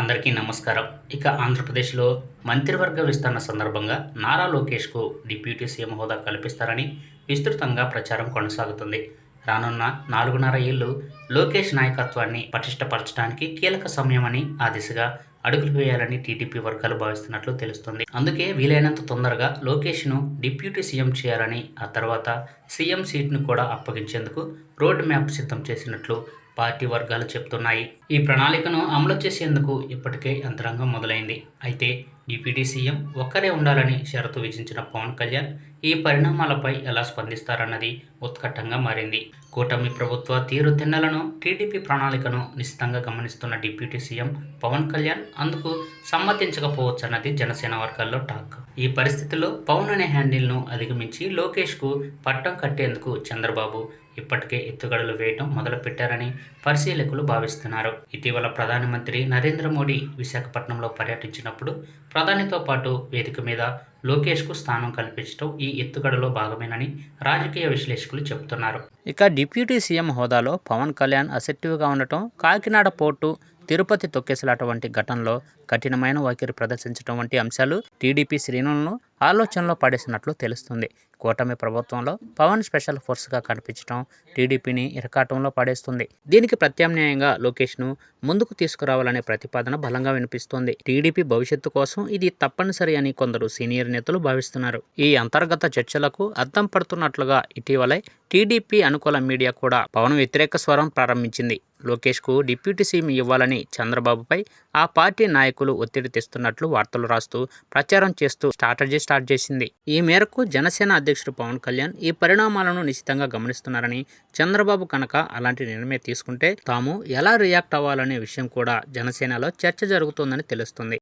అందరికీ నమస్కారం. ఇక ఆంధ్రప్రదేశ్లో మంత్రివర్గ విస్తరణ సందర్భంగా నారా లోకేష్కు డిప్యూటీ సీఎం హోదా కల్పిస్తారని విస్తృతంగా ప్రచారం కొనసాగుతుంది. రానున్న నాలుగున్నర ఏళ్ళు లోకేష్ నాయకత్వాన్ని పటిష్టపరచడానికి కీలక సమయమని ఆ దిశగా అడుగులు వేయాలని టీడీపీ వర్గాలు భావిస్తున్నట్లు తెలుస్తుంది. అందుకే వీలైనంత తొందరగా లోకేష్ను డిప్యూటీ సీఎం చేయాలని ఆ తర్వాత సీఎం సీట్ను కూడా అప్పగించేందుకు రోడ్ మ్యాప్ సిద్ధం చేసినట్లు పార్టీ వర్గాలు చెప్తున్నాయి. ఈ ప్రణాళికను అమలు చేసేందుకు ఇప్పటికే యంత్రాంగం మొదలైంది. అయితే డిప్యూటీ సీఎం ఒక్కరే ఉండాలని షరతు విధించిన పవన్ కళ్యాణ్ ఈ పరిణామాలపై ఎలా స్పందిస్తారన్నది ఉత్కట్టంగా మారింది. కూటమి ప్రభుత్వ తీరుతెన్నలను టీడీపీ ప్రణాళికను నిశ్చితంగా గమనిస్తున్న డిప్యూటీ సీఎం పవన్ కళ్యాణ్ అందుకు సమ్మతించకపోవచ్చన్నది జనసేన వర్గాల్లో టాక్. ఈ పరిస్థితిలో పవన్ అనే హ్యాండిల్ను అధిగమించి లోకేష్కు పట్టం కట్టేందుకు చంద్రబాబు ఇప్పటికే ఎత్తుగడలు వేయటం మొదలుపెట్టారని పరిశీలకులు భావిస్తున్నారు. ఇటీవల ప్రధానమంత్రి నరేంద్ర మోడీ విశాఖపట్నంలో పర్యటించినప్పుడు ప్రధానితో పాటు వేదిక మీద లోకేష్కు స్థానం కల్పించడం ఈ ఎత్తుగడలో భాగమేనని రాజకీయ విశ్లేషకులు చెబుతున్నారు ఇక డిప్యూటీ సీఎం హోదాలో పవన్ కళ్యాణ్ అసెక్టివ్గా ఉండటం కాకినాడ పోర్టు తిరుపతి తొక్కేసలాట వంటి ఘటనలో కఠినమైన వైఖరి ప్రదర్శించడం వంటి అంశాలు టీడీపీ శ్రేణులను ఆలోచనలో పడేసినట్లు తెలుస్తుంది. కూటమి ప్రభుత్వంలో పవన్ స్పెషల్ ఫోర్స్గా కనిపించడం టీడీపీని ఇరకాటంలో పడేస్తుంది. దీనికి ప్రత్యామ్నాయంగా లోకేష్ను ముందుకు తీసుకురావాలనే ప్రతిపాదన బలంగా వినిపిస్తోంది. టీడీపీ భవిష్యత్తు కోసం ఇది తప్పనిసరి అని కొందరు సీనియర్ సీనియర్ నేతలు భావిస్తున్నారు. ఈ అంతర్గత చర్చలకు అద్దం పడుతున్నట్లుగా ఇటీవలే టీడీపీ అనుకూల మీడియా కూడా పవన్ వ్యతిరేక స్వరం ప్రారంభించింది. లోకేష్కు డిప్యూటీ సీఎం ఇవ్వాలని చంద్రబాబుపై ఆ పార్టీ నాయకులు ఒత్తిడి తెస్తున్నట్లు వార్తలు రాస్తూ ప్రచారం చేస్తూ స్ట్రాటజీ స్టార్ట్ చేసింది. ఈ మేరకు జనసేన అధ్యక్షుడు పవన్ కళ్యాణ్ ఈ పరిణామాలను నిశ్చితంగా గమనిస్తున్నారని చంద్రబాబు కనుక అలాంటి నిర్ణయం తీసుకుంటే తాము ఎలా రియాక్ట్ అవ్వాలనే విషయం కూడా జనసేనలో చర్చ జరుగుతోందని తెలుస్తుంది.